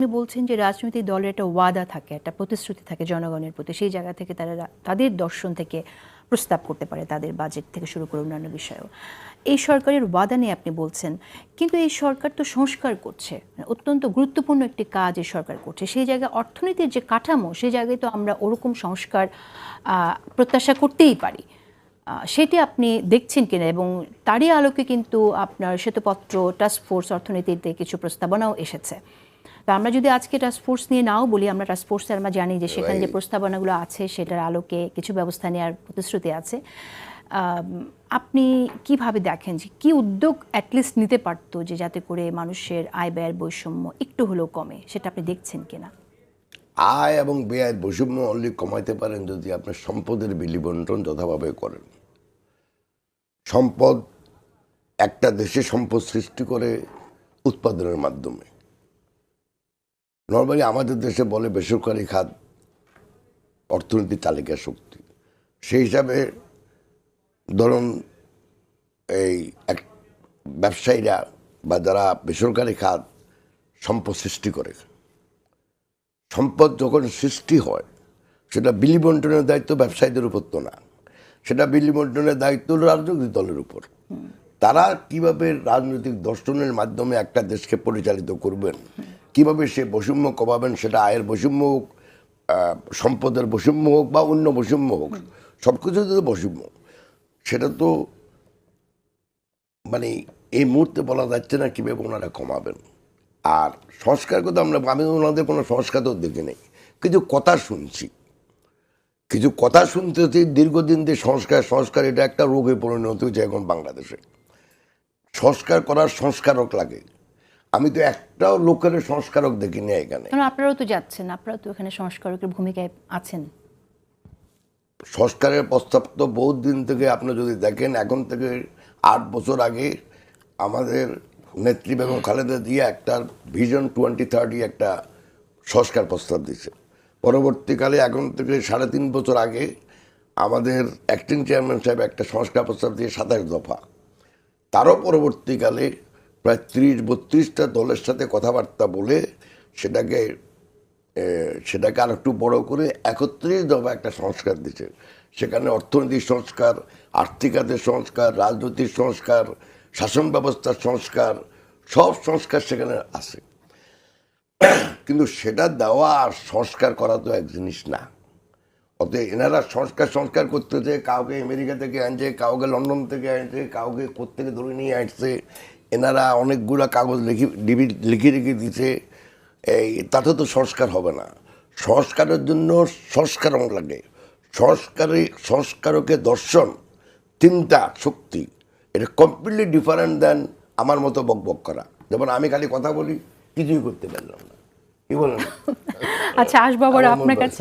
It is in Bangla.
আপনি বলছেন যে রাজনৈতিক দলের একটা ওয়াদা থাকে, একটা প্রতিশ্রুতি থাকে জনগণের প্রতি। সেই জায়গা থেকে তারা তাদের দর্শন থেকে প্রস্তাব করতে পারে, তাদের বাজেট থেকে শুরু করে অন্যান্য বিষয়েও। এই সরকারের ওয়াদা নিয়ে আপনি বলছেন, কিন্তু এই সরকার তো সংস্কার করছে মানে অত্যন্ত গুরুত্বপূর্ণ একটি কাজ এই সরকার করছে। সেই জায়গায় অর্থনীতির যে কাঠামো, সেই জায়গায় তো আমরা ওরকম সংস্কার প্রত্যাশা করতেই পারি। সেটি আপনি দেখছেন কিনা? এবং তারই আলোকে কিন্তু আপনার শ্বেতপত্র টাস্ক ফোর্স অর্থনীতিতে কিছু প্রস্তাবনাও এসেছে। তো আমরা যদি আজকে টাস্ক ফোর্স নিয়ে নাও বলি আমরা টাস্ক ফোর্সে আমরা জানি যে সেখানে যে প্রস্তাবনাগুলো আছে সেটার আলোকে কিছু ব্যবস্থা নেওয়ার প্রতিশ্রুতি আছে। আপনি কীভাবে দেখেন যে কি উদ্যোগ অ্যাটলিস্ট নিতে পারতো যে যাতে করে মানুষের আয় ব্যয়ের বৈষম্য একটু হলেও কমে? সেটা আপনি দেখছেন কিনা? আয় এবং ব্যয়ের বৈষম্য অনলি কমাইতে পারেন যদি আপনার সম্পদের বিলি বন্টন যথাভাবে করেন। সম্পদ একটা দেশে সম্পদ সৃষ্টি করে উৎপাদনের মাধ্যমে। নর্মালি আমাদের দেশে বলে বেসরকারি খাত অর্থনীতির তালিকা শক্তি। সেই হিসাবে ধরুন এই এক ব্যবসায়ীরা বা যারা বেসরকারি খাত সম্পদ সৃষ্টি করে। সম্পদ যখন সৃষ্টি হয়, সেটা বিলি বন্টনের দায়িত্ব ব্যবসায়ীদের উপর তো না। সেটা বিলি বন্টনের দায়িত্ব রাজনৈতিক দলের উপর। তারা কীভাবে রাজনৈতিক দর্শনের মাধ্যমে একটা দেশকে পরিচালিত করবেন? কীভাবে সে বৈষম্য কমাবেন সেটা আয়ের বৈষম্য হোক সম্পদের বৈষম্য হোক বা অন্য বৈষম্য হোক সব কিছুতে তো বৈষম্য। সেটা তো মানে এই মুহূর্তে বলা যাচ্ছে না কীভাবে ওনারা কমাবেন। আর সংস্কার কথা আমরা আমি ওনাদের কোনো সংস্কার তো দেখি নেই। কিছু কথা শুনছি। কিছু কথা শুনতে হচ্ছে দীর্ঘদিন দিয়ে সংস্কার সংস্কার এটা একটা রোগে পরিণত হয়েছে এখন বাংলাদেশে। সংস্কার করার সংস্কারক লাগে। আমি তো একটাও লোকের সংস্কারক দেখিনি এখানে। আপনারাও তো যাচ্ছেন আপনারাও তো এখানে সংস্কারকের ভূমিকায় আছেন। সংস্কারের প্রস্তাব তো বহুত দিন থেকে আপনি যদি দেখেন এখন থেকে আট বছর আগে আমাদের নেত্রী বেগম খালেদা দিয়ে একটা ভিশন টোয়েন্টি থার্টি একটা সংস্কার প্রস্তাব দিয়েছে। পরবর্তীকালে এখন থেকে সাড়ে তিন বছর আগে আমাদের অ্যাক্টিং চেয়ারম্যান সাহেব একটা সংস্কার প্রস্তাব দিয়ে সাতাশ দফা। তারও পরবর্তীকালে প্রায় ত্রিশ, বত্রিশটা দলের সাথে কথাবার্তা বলে সেটাকে সেটাকে আর একটু বড় করে একত্রিশ দফা একটা সংস্কার দিচ্ছে সেখানে অর্থনৈতিক সংস্কার, আর্থিক খাতের সংস্কার, রাজনৈতিক সংস্কার, শাসন ব্যবস্থার সংস্কার, সব সংস্কার সেখানে আছে। কিন্তু সেটা দেওয়া আর সংস্কার করা তো এক জিনিস না। অতএব এনারা সংস্কার সংস্কার করতেছে কাউকে আমেরিকা থেকে আনছে, কাউকে লন্ডন থেকে আনছে, কাউকে কোত্থেকে ধরে নিয়ে আসছে এনারা অনেকগুলো কাগজ লিখি ডিবি- লিখে রেখে দিছে এই তাতে তো সংস্কার হবে না। সংস্কারের জন্য সংস্কারক লাগে। সংস্কারে সংস্কারকে দর্শন চিন্তা শক্তি এটা কমপ্লিটলি ডিফারেন্ট দেন আমার মতো বক বক করা। যেমন আমি খালি কথা বলি কিছুই করতে পারলাম না। কি বলেন? আচ্ছা আসব আবার আপনার কাছে